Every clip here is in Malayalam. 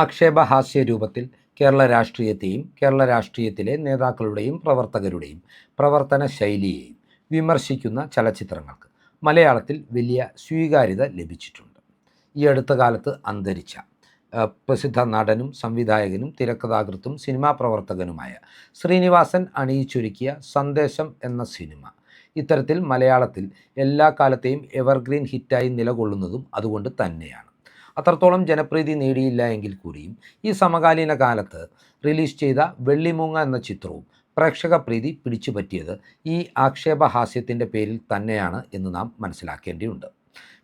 ആക്ഷേപഹാസ്യ രൂപത്തിൽ കേരള രാഷ്ട്രീയത്തെയും കേരള രാഷ്ട്രീയത്തിലെ നേതാക്കളുടെയും പ്രവർത്തകരുടെയും പ്രവർത്തന ശൈലിയെയും വിമർശിക്കുന്ന ചലച്ചിത്രങ്ങൾക്ക് മലയാളത്തിൽ വലിയ സ്വീകാര്യത ലഭിച്ചിട്ടുണ്ട്. ഈ അടുത്ത കാലത്ത് അന്തരിച്ച പ്രസിദ്ധ നടനും സംവിധായകനും തിരക്കഥാകൃത്തും സിനിമാ പ്രവർത്തകനുമായ ശ്രീനിവാസൻ അണിയിച്ചൊരുക്കിയ സന്ദേശം എന്ന സിനിമ ഇത്തരത്തിൽ മലയാളത്തിൽ എല്ലാ കാലത്തെയും എവർഗ്രീൻ ഹിറ്റായി നിലകൊള്ളുന്നതും അതുകൊണ്ട് തന്നെയാണ്. അത്രത്തോളം ജനപ്രീതി നേടിയില്ല എങ്കിൽ കൂടിയും ഈ സമകാലീന കാലത്ത് റിലീസ് ചെയ്ത വെള്ളിമൂങ്ങ എന്ന ചിത്രവും പ്രേക്ഷക പ്രീതി പിടിച്ചുപറ്റിയത് ഈ ആക്ഷേപഹാസ്യത്തിന്റെ പേരിൽ തന്നെയാണ് എന്ന് നാം മനസ്സിലാക്കേണ്ടിയുണ്ട്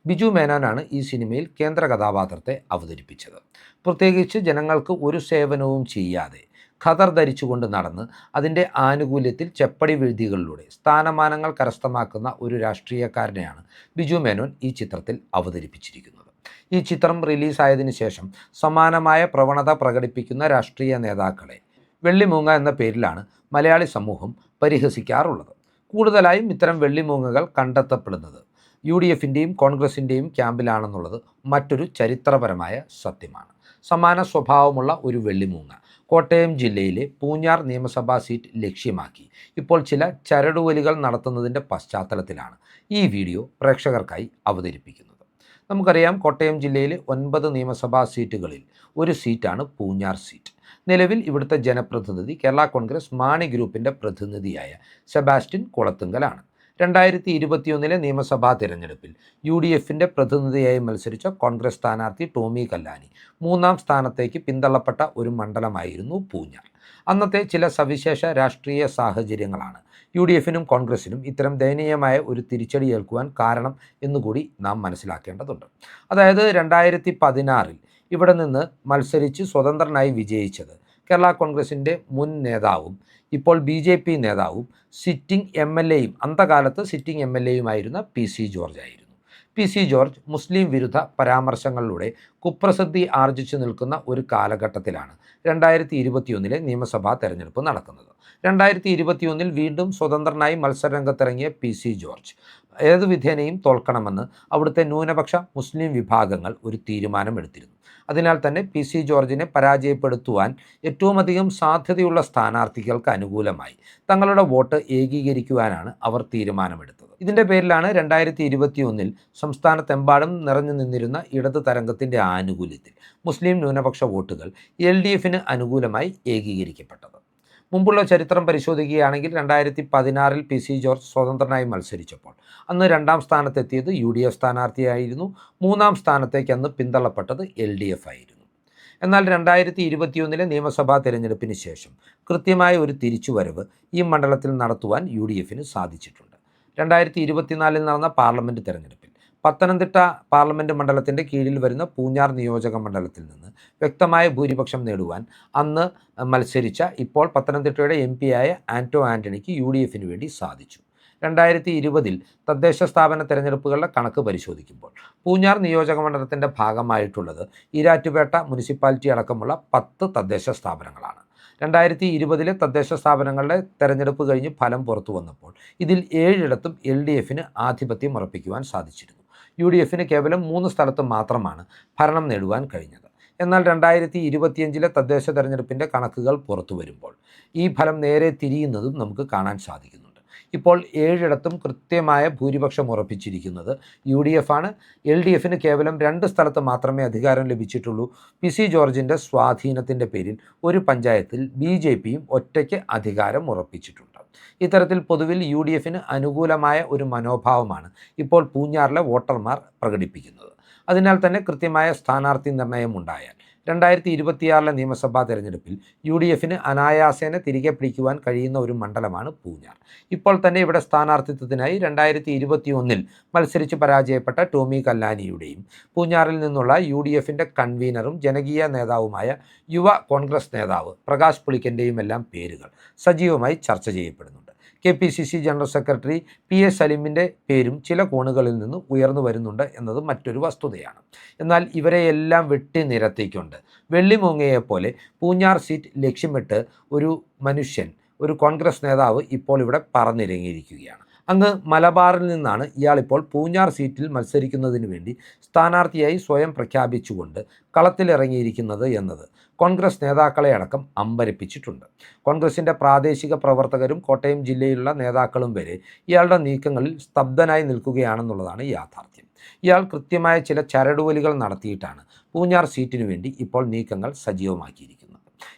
ബിജു മേനോനാണ് ഈ സിനിമയിൽ കേന്ദ്ര കഥാപാത്രത്തെ അവതരിപ്പിച്ചത്. പ്രത്യേകിച്ച് ജനങ്ങൾക്ക് ഒരു സേവനവും ചെയ്യാതെ ഖദർ ധരിച്ചുകൊണ്ട് നടന്ന് അതിന്റെ ആനുകൂല്യത്തിൽ ചെപ്പടി വീഴ്തികളിലൂടെ സ്ഥാനമാനങ്ങൾ കരസ്ഥമാക്കുന്ന ഒരു രാഷ്ട്രീയക്കാരനെയാണ് ബിജു മേനോൻ ഈ ചിത്രത്തിൽ അവതരിപ്പിച്ചിരിക്കുന്നത്. ഈ ചിത്രം റിലീസായതിനു ശേഷം സമാനമായ പ്രവണത പ്രകടിപ്പിക്കുന്ന രാഷ്ട്രീയ നേതാക്കളെ വെള്ളിമൂങ്ങ എന്ന പേരിലാണ് മലയാളി സമൂഹം പരിഹസിക്കാറുള്ളത്. കൂടുതലായും ഇത്തരം വെള്ളിമൂങ്ങകൾ കണ്ടെത്തപ്പെടുന്നത് യു ഡി എഫിന്റെയും കോൺഗ്രസിന്റെയും ക്യാമ്പിലാണെന്നുള്ളത് മറ്റൊരു ചരിത്രപരമായ സത്യമാണ്. സമാന സ്വഭാവമുള്ള ഒരു വെള്ളിമൂങ്ങ കോട്ടയം ജില്ലയിലെ പൂഞ്ഞാർ നിയമസഭാ സീറ്റ് ലക്ഷ്യമാക്കി ഇപ്പോൾ ചില ചരടുവലികൾ നടത്തുന്നതിന്റെ പശ്ചാത്തലത്തിലാണ് ഈ വീഡിയോ പ്രേക്ഷകർക്കായി അവതരിപ്പിക്കുന്നത്. നമുക്കറിയാം കോട്ടയം ജില്ലയിൽ ഒൻപത് നിയമസഭാ സീറ്റുകളിൽ ഒരു സീറ്റാണ് പൂഞ്ഞാർ സീറ്റ്. നിലവിൽ ഇവിടുത്തെ ജനപ്രതിനിധി കേരള കോൺഗ്രസ് മാണി ഗ്രൂപ്പിന്റെ പ്രതിനിധിയായ സെബാസ്റ്റ്യൻ കുളത്തുങ്കലാണ്. രണ്ടായിരത്തി ഇരുപത്തിയൊന്നിലെ നിയമസഭാ തിരഞ്ഞെടുപ്പിൽ യു ഡി എഫിന്റെ പ്രതിനിധിയായി മത്സരിച്ച കോൺഗ്രസ് സ്ഥാനാർത്ഥി ടോമി കല്ലാനി മൂന്നാം സ്ഥാനത്തേക്ക് പിന്തള്ളപ്പെട്ട ഒരു മണ്ഡലമായിരുന്നു പൂഞ്ഞാർ. അന്നത്തെ ചില സവിശേഷ രാഷ്ട്രീയ സാഹചര്യങ്ങളാണ് യു ഡി എഫിനും കോൺഗ്രസിനും ഇത്തരം ദയനീയമായ ഒരു തിരിച്ചടി ഏൽക്കുവാൻ കാരണം എന്നുകൂടി നാം മനസ്സിലാക്കേണ്ടതുണ്ട്. അതായത് രണ്ടായിരത്തി പതിനാറിൽ ഇവിടെ നിന്ന് മത്സരിച്ച് സ്വതന്ത്രനായി വിജയിച്ചത് കേരള കോൺഗ്രസിന്റെ മുൻ നേതാവും ഇപ്പോൾ ബി ജെ പി നേതാവും സിറ്റിംഗ് എം എൽ എയും അന്തകാലത്ത് സിറ്റിംഗ് എം എൽ എയുമായിരുന്ന പി സി ജോർജ് ആയിരുന്നു. പി സി ജോർജ് മുസ്ലിം വിരുദ്ധ പരാമർശങ്ങളിലൂടെ കുപ്രസിദ്ധി ആർജിച്ചു നിൽക്കുന്ന ഒരു കാലഘട്ടത്തിലാണ് രണ്ടായിരത്തി ഇരുപത്തിയൊന്നിലെ നിയമസഭാ തെരഞ്ഞെടുപ്പ് നടക്കുന്നത്. രണ്ടായിരത്തി ഇരുപത്തിയൊന്നിൽ വീണ്ടും സ്വതന്ത്രനായി മത്സരരംഗത്തിറങ്ങിയ പി സി ജോർജ് ഏത് വിധേനയും തോൽക്കണമെന്ന് അവിടുത്തെ ന്യൂനപക്ഷ മുസ്ലിം വിഭാഗങ്ങൾ ഒരു തീരുമാനമെടുത്തിരുന്നു. അതിനാൽ തന്നെ പി സി ജോർജിനെ പരാജയപ്പെടുത്തുവാൻ ഏറ്റവും അധികം സാധ്യതയുള്ള സ്ഥാനാർത്ഥികൾക്ക് അനുകൂലമായി. തങ്ങളുടെ വോട്ട് ഏകീകരിക്കുവാനാണ് അവർ തീരുമാനമെടുത്തത്. ഇതിന്റെ പേരിലാണ് രണ്ടായിരത്തി ഇരുപത്തിയൊന്നിൽ സംസ്ഥാനത്തെമ്പാടും നിറഞ്ഞു നിന്നിരുന്ന ഇടത് തരംഗത്തിന്റെ ആനുകൂല്യത്തിൽ മുസ്ലിം ന്യൂനപക്ഷ വോട്ടുകൾ എൽ ഡി എഫിന് അനുകൂലമായി ഏകീകരിക്കപ്പെട്ടത്. മുമ്പുള്ള ചരിത്രം പരിശോധിക്കുകയാണെങ്കിൽ രണ്ടായിരത്തി പതിനാറിൽ പി സി ജോർജ് സ്വതന്ത്രനായി മത്സരിച്ചപ്പോൾ അന്ന് രണ്ടാം സ്ഥാനത്തെത്തിയത് യു ഡി എഫ് സ്ഥാനാർത്ഥിയായിരുന്നു. മൂന്നാം സ്ഥാനത്തേക്ക് അന്ന് പിന്തള്ളപ്പെട്ടത് എൽ ഡി എഫ് ആയിരുന്നു. എന്നാൽ രണ്ടായിരത്തി ഇരുപത്തിയൊന്നിലെ നിയമസഭാ തിരഞ്ഞെടുപ്പിന് ശേഷം കൃത്യമായ ഒരു തിരിച്ചുവരവ് ഈ മണ്ഡലത്തിൽ നടത്തുവാൻ യു ഡി എഫിന് സാധിച്ചിട്ടുണ്ട്. രണ്ടായിരത്തി ഇരുപത്തിനാലിൽ നടന്ന പാർലമെന്റ് തിരഞ്ഞെടുപ്പിൽ പത്തനംതിട്ട പാർലമെന്റ് മണ്ഡലത്തിന്റെ കീഴിൽ വരുന്ന പൂഞ്ഞാർ നിയോജക മണ്ഡലത്തിൽ നിന്ന് വ്യക്തമായ ഭൂരിപക്ഷം നേടുവാൻ അന്ന് മത്സരിച്ച ഇപ്പോൾ പത്തനംതിട്ടയുടെ എം ആയ ആന്റോ ആന്റണിക്ക് യു ഡി എഫിന് വേണ്ടി സാധിച്ചു. രണ്ടായിരത്തി ഇരുപതിൽ തദ്ദേശ സ്ഥാപന തെരഞ്ഞെടുപ്പുകളുടെ കണക്ക് പരിശോധിക്കുമ്പോൾ പൂഞ്ഞാർ നിയോജക മണ്ഡലത്തിന്റെ ഭാഗമായിട്ടുള്ളത് ഈരാറ്റുപേട്ട മുനിസിപ്പാലിറ്റി അടക്കമുള്ള പത്ത് തദ്ദേശ സ്ഥാപനങ്ങളാണ്. രണ്ടായിരത്തി ഇരുപതിലെ തദ്ദേശ സ്ഥാപനങ്ങളുടെ തെരഞ്ഞെടുപ്പ് കഴിഞ്ഞ് ഫലം പുറത്തു വന്നപ്പോൾ ഇതിൽ ഏഴിടത്തും എൽ ഡി എഫിന് ആധിപത്യം ഉറപ്പിക്കുവാൻ സാധിച്ചിരുന്നു. യു ഡി എഫിന് കേവലം മൂന്ന് സ്ഥലത്ത് മാത്രമാണ് ഭരണം നേടുവാൻ കഴിഞ്ഞത്. എന്നാൽ രണ്ടായിരത്തി ഇരുപത്തിയഞ്ചിലെ തദ്ദേശ തെരഞ്ഞെടുപ്പിന്റെ കണക്കുകൾ പുറത്തു വരുമ്പോൾ ഈ ഫലം നേരെ തിരിയുന്നതും നമുക്ക് കാണാൻ സാധിക്കുന്നുണ്ട്. ഇപ്പോൾ ഏഴിടത്തും കൃത്യമായ ഭൂരിപക്ഷം ഉറപ്പിച്ചിരിക്കുന്നത് യു ഡി എഫ് ആണ് എൽ ഡി എഫിന് കേവലം രണ്ട് സ്ഥലത്ത് മാത്രമേ അധികാരം ലഭിച്ചിട്ടുള്ളൂ. പി സി ജോർജിന്റെ സ്വാധീനത്തിന്റെ പേരിൽ ഒരു പഞ്ചായത്തിൽ ബി ജെ പിയും ഒറ്റയ്ക്ക് അധികാരം ഉറപ്പിച്ചിട്ടുണ്ട്. ഇത്തരത്തിൽ പൊതുവിൽ യു ഡി എഫിന് അനുകൂലമായ ഒരു മനോഭാവമാണ് ഇപ്പോൾ പൂഞ്ഞാറിലെ വോട്ടർമാർ പ്രകടിപ്പിക്കുന്നത്. അതിനാൽ തന്നെ കൃത്യമായ സ്ഥാനാർത്ഥി നിർണയം ഉണ്ടായാൽ രണ്ടായിരത്തി ഇരുപത്തിയാറിലെ നിയമസഭാ തെരഞ്ഞെടുപ്പിൽ യു ഡി എഫിന് അനായാസേന തിരികെ പിടിക്കുവാൻ കഴിയുന്ന ഒരു മണ്ഡലമാണ് പൂഞ്ഞാർ ഇപ്പോൾ തന്നെ ഇവിടെ സ്ഥാനാർത്ഥിത്വത്തിനായി രണ്ടായിരത്തി ഇരുപത്തിയൊന്നിൽ മത്സരിച്ച് പരാജയപ്പെട്ട ടോമി കല്ലാനിയുടെയും പൂഞ്ഞാറിൽ നിന്നുള്ള യു ഡി എഫിന്റെ കൺവീനറും ജനകീയ നേതാവുമായ യുവ കോൺഗ്രസ് നേതാവ് പ്രകാശ് പുളിക്കന്റെയും എല്ലാം പേരുകൾ സജീവമായി ചർച്ച ചെയ്യപ്പെടുന്നുണ്ട്. K P C C general secretary P S സലീമിന്റെ പേരും ചില കോണുകളിൽ നിന്ന് ഉയർന്നു വരുന്നുണ്ട് എന്നത് മറ്റൊരു വസ്തുതയാണ്. എന്നാൽ ഇവരെ എല്ലാം വെട്ടി നിരത്തിക്കൊണ്ട് വെള്ളിമൂങ്ങയെപ്പോലെ പൂഞ്ഞാർ സീറ്റ് ലക്ഷ്യമിട്ട് ഒരു മനുഷ്യൻ ഒരു കോൺഗ്രസ് നേതാവ് ഇപ്പോൾ ഇവിടെ പറന്നിറങ്ങിയിരിക്കുകയാണ് അങ്ങ് മലബാറിൽ നിന്നാണ് ഇയാളിപ്പോൾ പൂഞ്ഞാർ സീറ്റിൽ മത്സരിക്കുന്നതിന് വേണ്ടി സ്ഥാനാർത്ഥിയായി സ്വയം പ്രഖ്യാപിച്ചുകൊണ്ട് കളത്തിലിറങ്ങിയിരിക്കുന്നത് എന്നത് കോൺഗ്രസ് നേതാക്കളെ അടക്കം അമ്പരപ്പിച്ചിട്ടുണ്ട്. കോൺഗ്രസിന്റെ പ്രാദേശിക പ്രവർത്തകരും കോട്ടയം ജില്ലയിലുള്ള നേതാക്കളും വരെ ഇയാളുടെ നീക്കങ്ങളിൽ സ്തബ്ധനായി നിൽക്കുകയാണെന്നുള്ളതാണ് യാഥാർത്ഥ്യം. ഇയാൾ കൃത്യമായ ചില ചരടുവലികൾ നടത്തിയിട്ടാണ് പൂഞ്ഞാർ സീറ്റിനു വേണ്ടി ഇപ്പോൾ നീക്കങ്ങൾ സജീവമാക്കിയിരിക്കുന്നത്.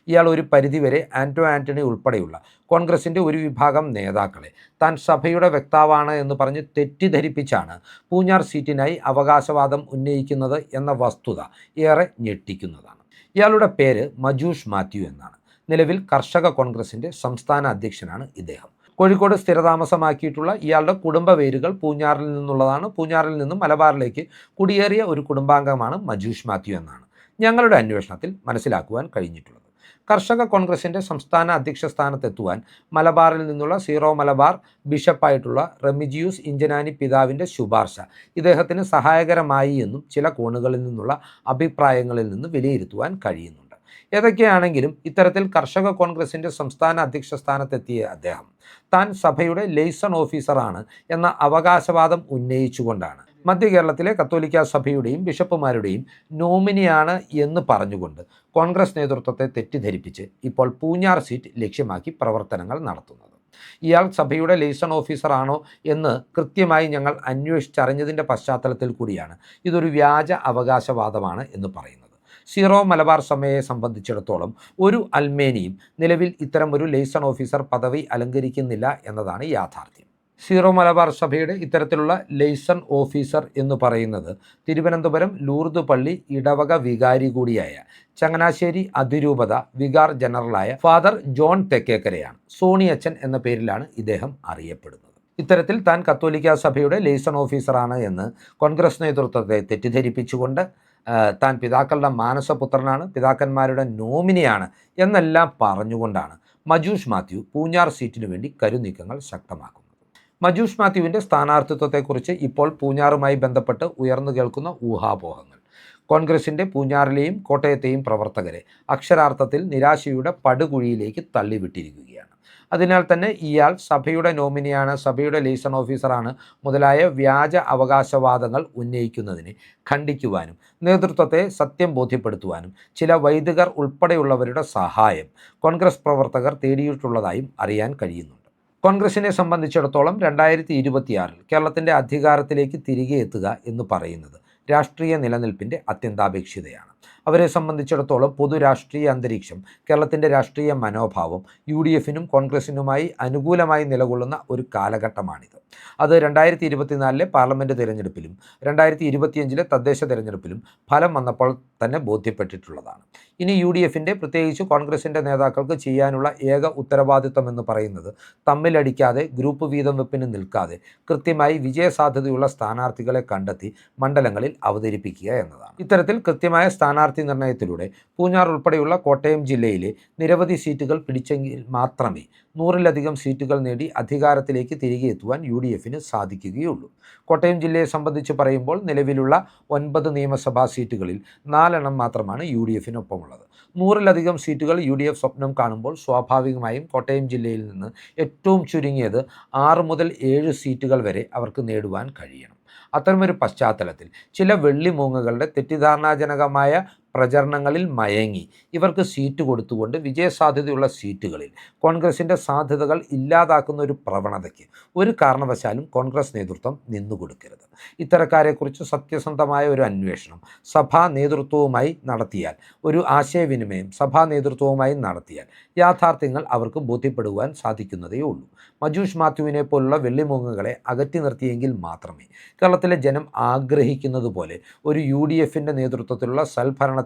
ഇയാൾ ഒരു പരിധിവരെ ആന്റോ ആന്റണി ഉൾപ്പെടെയുള്ള കോൺഗ്രസിന്റെ ഒരു വിഭാഗം നേതാക്കളെ താൻ സഭയുടെ വ്യക്താവാണ് എന്ന് പറഞ്ഞ് തെറ്റിദ്ധരിപ്പിച്ചാണ് പൂഞ്ഞാർ സീറ്റിനായി അവകാശവാദം ഉന്നയിക്കുന്നത് എന്ന വസ്തുത ഏറെ ഞെട്ടിക്കുന്നതാണ്. ഇയാളുടെ പേര് മജൂഷ് മാത്യു എന്നാണ്. നിലവിൽ കർഷക കോൺഗ്രസിന്റെ സംസ്ഥാന അധ്യക്ഷനാണ് ഇദ്ദേഹം. കോഴിക്കോട് സ്ഥിരതാമസമാക്കിയിട്ടുള്ള ഇയാളുടെ കുടുംബ വേരുകൾ പൂഞ്ഞാറിൽ നിന്നുള്ളതാണ്. പൂഞ്ഞാറിൽ നിന്നും മലബാറിലേക്ക് കുടിയേറിയ ഒരു കുടുംബാംഗമാണ് മജൂഷ് മാത്യു എന്നാണ്. ഞങ്ങളുടെ അന്വേഷണത്തിൽ മനസ്സിലാക്കുവാൻ കഴിഞ്ഞിട്ടുള്ളത്. കർഷക കോൺഗ്രസിന്റെ സംസ്ഥാന അധ്യക്ഷ സ്ഥാനത്തെത്തുവാൻ മലബാറിൽ നിന്നുള്ള സീറോ മലബാർ ബിഷപ്പായിട്ടുള്ള റെമിജിയൂസ് ഇഞ്ചനാനി പിതാവിന്റെ ശുപാർശ ഇദ്ദേഹത്തിന് സഹായകരമായി എന്നും ചില കോണുകളിൽ നിന്നുള്ള അഭിപ്രായങ്ങളിൽ നിന്ന് വിലയിരുത്തുവാൻ കഴിയുന്നുണ്ട്. ഏതൊക്കെയാണെങ്കിലും ഇത്തരത്തിൽ കർഷക കോൺഗ്രസിന്റെ സംസ്ഥാന അധ്യക്ഷ സ്ഥാനത്തെത്തിയ അദ്ദേഹം താൻ സഭയുടെ ലെയ്സൺ ഓഫീസറാണ് എന്ന അവകാശവാദം ഉന്നയിച്ചുകൊണ്ടാണ് മധ്യ കേരളത്തിലെ കത്തോലിക്ക സഭയുടെയും ബിഷപ്പുമാരുടെയും നോമിനിയാണ് എന്ന് പറഞ്ഞുകൊണ്ട് കോൺഗ്രസ് നേതൃത്വത്തെ തെറ്റിദ്ധരിപ്പിച്ച് ഇപ്പോൾ പൂഞ്ഞാർ സീറ്റ് ലക്ഷ്യമാക്കി പ്രവർത്തനങ്ങൾ നടത്തുന്നത്. ഇയാൾ സഭയുടെ ലേസൺ ഓഫീസറാണോ എന്ന് കൃത്യമായി ഞങ്ങൾ അന്വേഷിച്ചറിഞ്ഞതിന്റെ പശ്ചാത്തലത്തിൽ കൂടിയാണ് ഇതൊരു വ്യാജ അവകാശവാദമാണ് എന്ന് പറയുന്നത്. സീറോ മലബാർ സഭയെ സംബന്ധിച്ചിടത്തോളം ഒരു അൽമേനിയും നിലവിൽ ഇത്തരം ഒരു ലേസൺ ഓഫീസർ പദവി അലങ്കരിക്കുന്നില്ല എന്നതാണ് യാഥാർത്ഥ്യം. സീറോ മലബാർ സഭയുടെ ഇത്തരത്തിലുള്ള ലൈസൺ ഓഫീസർ എന്ന് പറയുന്നത് തിരുവനന്തപുരം ലൂർദ് പള്ളി ഇടവക വികാരി കൂടിയായ ചങ്ങനാശ്ശേരി അതിരൂപത വികാർ ജനറലായ ഫാദർ ജോൺ തെക്കേക്കരയാണ്. സോണിയച്ചൻ എന്ന പേരിലാണ് ഇദ്ദേഹം അറിയപ്പെടുന്നത്. ഇത്തരത്തിൽ താൻ കത്തോലിക്ക സഭയുടെ ലേസൺ ഓഫീസറാണ് എന്ന് കോൺഗ്രസ് നേതൃത്വത്തെ തെറ്റിദ്ധരിപ്പിച്ചുകൊണ്ട് താൻ പിതാക്കളുടെ മാനസപുത്രനാണ് പിതാക്കന്മാരുടെ നോമിനിയാണ് എന്നെല്ലാം പറഞ്ഞുകൊണ്ടാണ് മജൂഷ് മാത്യു പൂഞ്ഞാർ സീറ്റിനു വേണ്ടി കരുനീക്കങ്ങൾ ശക്തമാക്കുന്നത്. മജൂഷ് മാത്യുവിന്റെ സ്ഥാനാർത്ഥിത്വത്തെക്കുറിച്ച് ഇപ്പോൾ പൂഞ്ഞാറുമായി ബന്ധപ്പെട്ട് ഉയർന്നു കേൾക്കുന്ന ഊഹാപോഹങ്ങൾ. കോൺഗ്രസിന്റെ പൂഞ്ഞാറിലെയും കോട്ടയത്തെയും പ്രവർത്തകരെ അക്ഷരാർത്ഥത്തിൽ നിരാശയുടെ പടുകുഴിയിലേക്ക് തള്ളിവിട്ടിരിക്കുകയാണ്. അതിനാൽ തന്നെ ഇയാൾ സഭയുടെ നോമിനിയാണ് സഭയുടെ ലീസൺ ഓഫീസറാണ് മുതലായ വ്യാജ അവകാശവാദങ്ങൾ ഉന്നയിക്കുന്നതിനെ ഖണ്ഡിക്കുവാനും നേതൃത്വത്തെ സത്യം ബോധ്യപ്പെടുത്തുവാനും ചില വൈദികർ ഉൾപ്പെടെയുള്ളവരുടെ സഹായം കോൺഗ്രസ് പ്രവർത്തകർ തേടിയിട്ടുള്ളതായും അറിയാൻ കഴിയുന്നുണ്ട്. കോൺഗ്രസിനെ സംബന്ധിച്ചിടത്തോളം രണ്ടായിരത്തി ഇരുപത്തിയാറിൽ കേരളത്തിന്റെ അധികാരത്തിലേക്ക് തിരികെ എത്തുക എന്ന് പറയുന്നത് രാഷ്ട്രീയ നിലനിൽപ്പിന്റെ അത്യന്താപേക്ഷിതയാണ്. അവരെ സംബന്ധിച്ചിടത്തോളം പൊതു രാഷ്ട്രീയ അന്തരീക്ഷം കേരളത്തിന്റെ രാഷ്ട്രീയ മനോഭാവം യു ഡി എഫിനും കോൺഗ്രസിനുമായി അനുകൂലമായി നിലകൊള്ളുന്ന ഒരു കാലഘട്ടമാണിത്. അത് രണ്ടായിരത്തി ഇരുപത്തിനാലിലെ പാർലമെന്റ് തിരഞ്ഞെടുപ്പിലും രണ്ടായിരത്തി ഇരുപത്തിയഞ്ചിലെ തദ്ദേശ തിരഞ്ഞെടുപ്പിലും ഫലം വന്നപ്പോൾ തന്നെ ബോധ്യപ്പെട്ടിട്ടുള്ളതാണ്. ഇനി യു ഡി എഫിന്റെ പ്രത്യേകിച്ച് കോൺഗ്രസിന്റെ നേതാക്കൾക്ക് ചെയ്യാനുള്ള ഏക ഉത്തരവാദിത്തം എന്ന് പറയുന്നത് തമ്മിലടിക്കാതെ ഗ്രൂപ്പ് വീതം വെപ്പിന് നിൽക്കാതെ കൃത്യമായി വിജയസാധ്യതയുള്ള സ്ഥാനാർത്ഥികളെ കണ്ടെത്തി മണ്ഡലങ്ങളിൽ അവതരിപ്പിക്കുക എന്നതാണ്. ഇത്തരത്തിൽ കൃത്യമായ സ്ഥാനാർത്ഥി നിർണയത്തിലൂടെ പൂഞ്ഞാർ ഉൾപ്പെടെയുള്ള കോട്ടയം ജില്ലയിലെ നിരവധി സീറ്റുകൾ പിടിച്ചെങ്കിൽ മാത്രമേ നൂറിലധികം സീറ്റുകൾ നേടി അധികാരത്തിലേക്ക് തിരികെ എത്തുവാൻ യു ഡി എഫിന് സാധിക്കുകയുള്ളൂ. കോട്ടയം ജില്ലയെ സംബന്ധിച്ച് പറയുമ്പോൾ നിലവിലുള്ള ഒൻപത് നിയമസഭാ സീറ്റുകളിൽ നാലെണ്ണം മാത്രമാണ് യു ഡി എഫിനൊപ്പമുള്ളത് നൂറിലധികം സീറ്റുകൾ യു ഡി എഫ് സ്വപ്നം കാണുമ്പോൾ സ്വാഭാവികമായും കോട്ടയം ജില്ലയിൽ നിന്ന് ഏറ്റവും ചുരുങ്ങിയത് ആറ് മുതൽ ഏഴ് സീറ്റുകൾ വരെ അവർക്ക് നേടുവാൻ കഴിയണം. അത്തരമൊരു പശ്ചാത്തലത്തിൽ ചില വെള്ളിമൂങ്ങകളുടെ തെറ്റിദ്ധാരണാജനകമായ പ്രചരണങ്ങളിൽ മയങ്ങി. ഇവർക്ക് സീറ്റ് കൊടുത്തുകൊണ്ട് വിജയസാധ്യതയുള്ള സീറ്റുകളിൽ. കോൺഗ്രസിന്റെ സാധ്യതകൾ ഇല്ലാതാക്കുന്ന ഒരു പ്രവണതയ്ക്ക് ഒരു കാരണവശാലും കോൺഗ്രസ് നേതൃത്വം നിന്നുകൊടുക്കരുത് ഇത്തരക്കാരെക്കുറിച്ച് സത്യസന്ധമായ ഒരു അന്വേഷണം സഭാ നേതൃത്വവുമായി നടത്തിയാൽ ഒരു ആശയവിനിമയം സഭാ നേതൃത്വവുമായി നടത്തിയാൽ യാഥാർത്ഥ്യങ്ങൾ അവർക്ക് ബോധ്യപ്പെടുവാൻ സാധിക്കുന്നതേ ഉള്ളൂ. മജൂഷ് മാത്യുവിനെ പോലുള്ള വെള്ളിമുഖങ്ങളെ അകറ്റി നിർത്തിയെങ്കിൽ മാത്രമേ കേരളത്തിലെ ജനം ആഗ്രഹിക്കുന്നത് പോലെ ഒരു യു ഡി എഫിന്റെ നേതൃത്വത്തിലുള്ള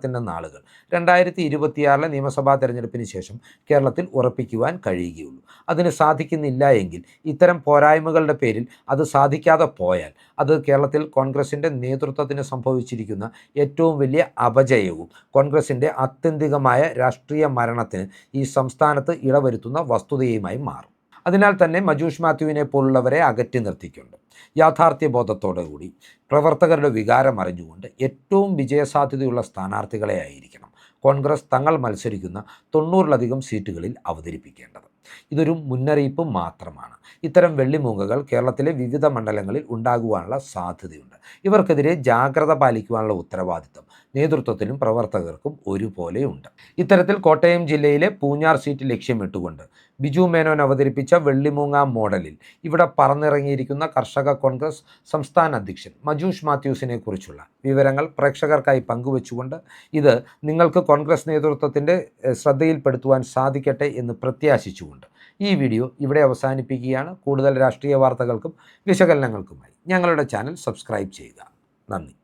സൽഭരണത്തിന്റെ നാളുകൾ. രണ്ടായിരത്തി ഇരുപത്തിയാറിലെ നിയമസഭാ തെരഞ്ഞെടുപ്പിന് ശേഷം കേരളത്തിൽ ഉറപ്പിക്കുവാൻ കഴിയുകയുള്ളൂ. അതിന് സാധിക്കുന്നില്ല എങ്കിൽ ഇത്തരം പോരായ്മകളുടെ പേരിൽ അത് സാധിക്കാതെ പോയാൽ അത് കേരളത്തിൽ കോൺഗ്രസിന്റെ നേതൃത്വത്തിന് സംഭവിച്ചിരിക്കുന്ന ഏറ്റവും വലിയ അപജയവും കോൺഗ്രസിന്റെ ആത്യന്തികമായ രാഷ്ട്രീയ മരണത്തിന് ഈ സംസ്ഥാനത്ത് ഇടവരുത്തുന്ന വസ്തുതയുമായി മാറും. അതിനാൽ തന്നെ മജൂഷ് മാത്യുവിനെ പോലുള്ളവരെ അകറ്റി നിർത്തിക്കൊണ്ട് യാഥാർത്ഥ്യ ബോധത്തോടുകൂടി പ്രവർത്തകരുടെ വികാരം അറിഞ്ഞുകൊണ്ട് ഏറ്റവും വിജയസാധ്യതയുള്ള സ്ഥാനാർത്ഥികളെ ആയിരിക്കണം കോൺഗ്രസ് തങ്ങൾ മത്സരിക്കുന്ന തൊണ്ണൂറിലധികം സീറ്റുകളിൽ അവതരിപ്പിക്കേണ്ടത്. ഇതൊരു മുന്നറിയിപ്പ് മാത്രമാണ്. ഇത്തരം വെള്ളിമൂങ്ങകൾ കേരളത്തിലെ വിവിധ മണ്ഡലങ്ങളിൽ ഉണ്ടാകുവാനുള്ള സാധ്യതയുണ്ട്. ഇവർക്കെതിരെ ജാഗ്രത പാലിക്കുവാനുള്ള ഉത്തരവാദിത്തം നേതൃത്വത്തിനും പ്രവർത്തകർക്കും ഒരുപോലെയുണ്ട്. ഇത്തരത്തിൽ കോട്ടയം ജില്ലയിലെ പൂഞ്ഞാർ സീറ്റ് ലക്ഷ്യമിട്ടുകൊണ്ട് ബിജു മേനോൻ അവതരിപ്പിച്ച വെള്ളിമൂങ്ങ മോഡലിൽ. ഇവിടെ പറന്നിറങ്ങിയിരിക്കുന്ന കർഷക കോൺഗ്രസ് സംസ്ഥാന അധ്യക്ഷൻ മജൂഷ് മാത്യൂസിനെ കുറിച്ചുള്ള വിവരങ്ങൾ പ്രേക്ഷകർക്കായി പങ്കുവച്ചുകൊണ്ട് ഇത് നിങ്ങൾക്ക് കോൺഗ്രസ് നേതൃത്വത്തിന്റെ ശ്രദ്ധയിൽപ്പെടുത്തുവാൻ സാധിക്കട്ടെ എന്ന് പ്രത്യാശിച്ചുകൊണ്ട് ഈ വീഡിയോ ഇവിടെ അവസാനിപ്പിക്കുകയാണ്. കൂടുതൽ രാഷ്ട്രീയ വാർത്തകൾക്കും വിശകലനങ്ങൾക്കുമായി ഞങ്ങളുടെ ചാനൽ സബ്സ്ക്രൈബ് ചെയ്യുക. നന്ദി.